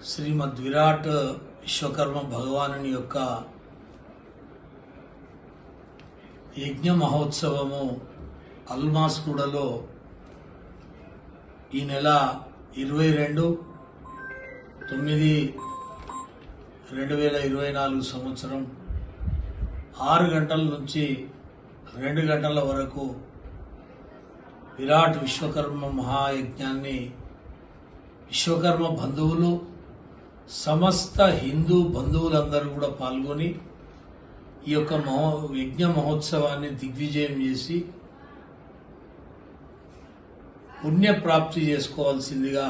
శ్రీమద్ విరాట్ విశ్వకర్మ భగవానుని యొక్క యజ్ఞ మహోత్సవము అల్మాస్గూడలో ఈ నెల ఇరవై రెండు తొమ్మిది రెండు వేల ఇరవై నాలుగు సంవత్సరం ఆరు గంటల నుంచి రెండు గంటల వరకు విరాట్ విశ్వకర్మ మహాయజ్ఞాన్ని విశ్వకర్మ బంధువులు సమస్త హిందూ బంధువులందరూ కూడా పాల్గొని ఈ యొక్క మహో యజ్ఞ మహోత్సవాన్ని దిగ్విజయం చేసి పుణ్యప్రాప్తి చేసుకోవాల్సిందిగా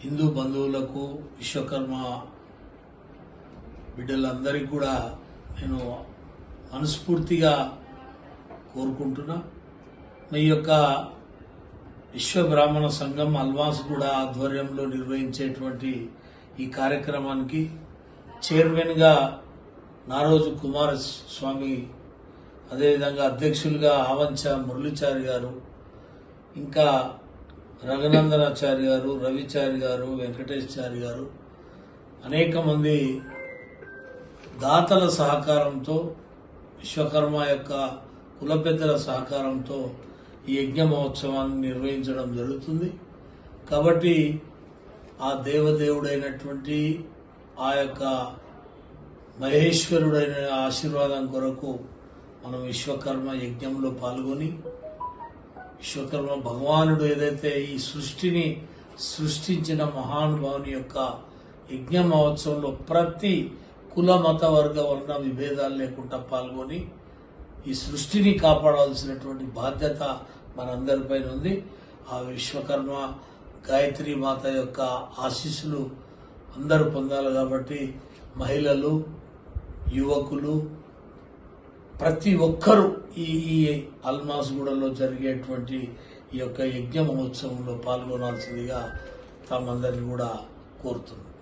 హిందూ బంధువులకు విశ్వకర్మ బిడ్డలందరికీ కూడా నేను మనస్ఫూర్తిగా కోరుకుంటున్నా. మీ యొక్క విశ్వ బ్రాహ్మణ సంఘం అల్వాస్ కూడా ఆధ్వర్యంలో నిర్వహించేటువంటి ఈ కార్యక్రమానికి చైర్మన్గా నారోజు కుమార స్వామి అదేవిధంగా అధ్యక్షులుగా ఆవంచ మురళీచారి గారు ఇంకా రఘునందనాచారి గారు రవిచారి గారు వెంకటేశ్చారి గారు అనేక మంది దాతల సహకారంతో విశ్వకర్మ యొక్క కుల పెద్దల సహకారంతో ఈ యజ్ఞ మహోత్సవాన్ని నిర్వహించడం జరుగుతుంది. కాబట్టి ఆ దేవదేవుడైనటువంటి ఆ యొక్క మహేశ్వరుడైన ఆశీర్వాదం కొరకు మనం విశ్వకర్మ యజ్ఞంలో పాల్గొని విశ్వకర్మ భగవానుడు ఏదైతే ఈ సృష్టిని సృష్టించిన మహానుభావుని యొక్క యజ్ఞ మహోత్సవంలో ప్రతి కుల మత వర్గ వర్ణ విభేదాలు లేకుండా పాల్గొని ఈ సృష్టిని కాపాడాల్సినటువంటి బాధ్యత మనందరిపైన ఉంది. ఆ విశ్వకర్మ గాయత్రి మాత యొక్క ఆశీస్సులు అందరూ పొందాలి కాబట్టి మహిళలు యువకులు ప్రతి ఒక్కరూ ఈ ఈ అల్మాస్గూడలో జరిగేటువంటి ఈ యొక్క యజ్ఞ మహోత్సవంలో పాల్గొనాల్సిందిగా తమందరిని కూడా కోరుతున్నాం.